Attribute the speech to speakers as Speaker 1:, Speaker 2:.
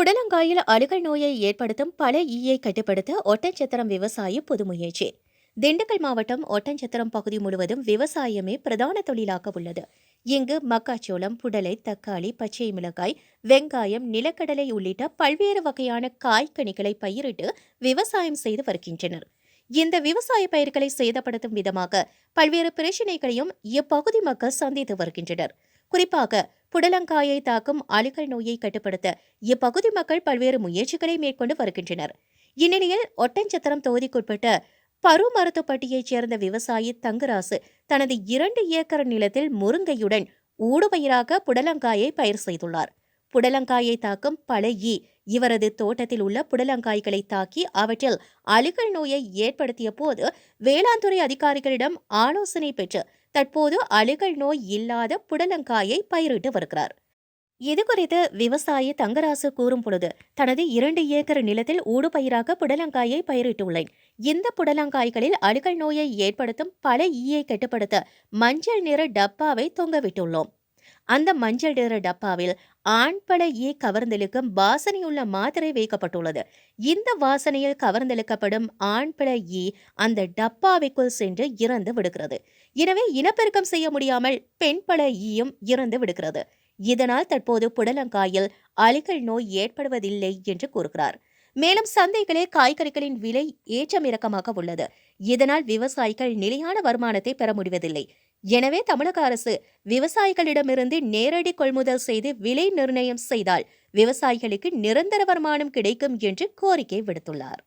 Speaker 1: புடலங்காயில் அழுகல் நோயை ஏற்படுத்தும் பல ஈயை கட்டுப்படுத்த ஒட்டஞ்சத்திரம் விவசாயி புது முயற்சி. திண்டுக்கல் மாவட்டம் ஒட்டஞ்சத்திரம் பகுதி முழுவதும் விவசாயமே பிரதான தொழிலாக உள்ளது. இங்கு மக்காச்சோளம் புடலை தக்காளி பச்சை மிளகாய் வெங்காயம் நிலக்கடலை உள்ளிட்ட பல்வேறு வகையான காய்கனிகளை பயிரிட்டு விவசாயம் செய்து வருகின்றனர். இந்த விவசாய பயிர்களை சேதப்படுத்தும் விதமாக பல்வேறு பிரச்சினைகளையும் இப்பகுதி மக்கள் சந்தித்து வருகின்றனர். குறிப்பாக புடலங்காயை தாக்கும் அலிகல் நோயை கட்டுப்படுத்த இப்பகுதி மக்கள் பல்வேறு முயற்சிகளை மேற்கொண்டு வருகின்றனர். இந்நிலையில் ஒட்டஞ்சத்திரம் தொகுதிக்குட்பட்ட பருமரத்துப்பட்டியைச் சேர்ந்த விவசாயி தங்கராசு தனது இரண்டு ஏக்கர் நிலத்தில் முருங்கையுடன் ஊடுபயிராக புடலங்காயை பயிர் செய்துள்ளார். புடலங்காயை தாக்கும் பல ஈ இவரது தோட்டத்தில் உள்ள புடலங்காய்களை தாக்கி அவற்றில் அழுகல் நோயை ஏற்படுத்திய போது வேளாண்துறை அதிகாரிகளிடம் ஆலோசனை பெற்று தற்போது அழுகல் நோய் இல்லாத புடலங்காயை பயிரிட்டு வருகிறார். இதுகுறித்து விவசாயி தங்கராசு கூறும் பொழுது தனது இரண்டு ஏக்கர் நிலத்தில் ஊடுபயிராக புடலங்காயை பயிரிட்டுள்ளேன். இந்த புடலங்காய்களில் அழுகல் நோயை ஏற்படுத்தும் பல ஈயை கட்டுப்படுத்த மஞ்சள் நிற டப்பாவை தொங்கவிட்டுள்ளோம் அந்த மஞ்சள் நிற டப்பாவில் ஆண்பட ஈ கவர்ந்தெழுக்கும் வாசனையுள்ள மாத்திரை வைக்கப்பட்டுள்ளது. இந்த வாசனையில் கவர்ந்தெழுக்கப்படும் ஆண்பட ஈ அந்த டப்பாவிற்குள் சென்று இறந்து விடுகிறது. எனவே இனப்பெருக்கம் செய்ய முடியாமல் பெண் படையும் ஈயும் இறந்து விடுகிறது. இதனால் தற்போது புடலங்காயில் அலிகள் நோய் ஏற்படுவதில்லை என்று கூறுகிறார். மேலும் சந்தைகளே காய்கறிகளின் விலை ஏற்றம் இறக்கமாக உள்ளது. இதனால் விவசாயிகள் நிலையான வருமானத்தை பெற முடிவதில்லை. எனவே தமிழக அரசு விவசாயிகளிடமிருந்து நேரடி கொள்முதல் செய்து விலை நிர்ணயம் செய்தால் விவசாயிகளுக்கு நிரந்தர வருமானம் கிடைக்கும் என்று கோரிக்கை விடுத்துள்ளார்.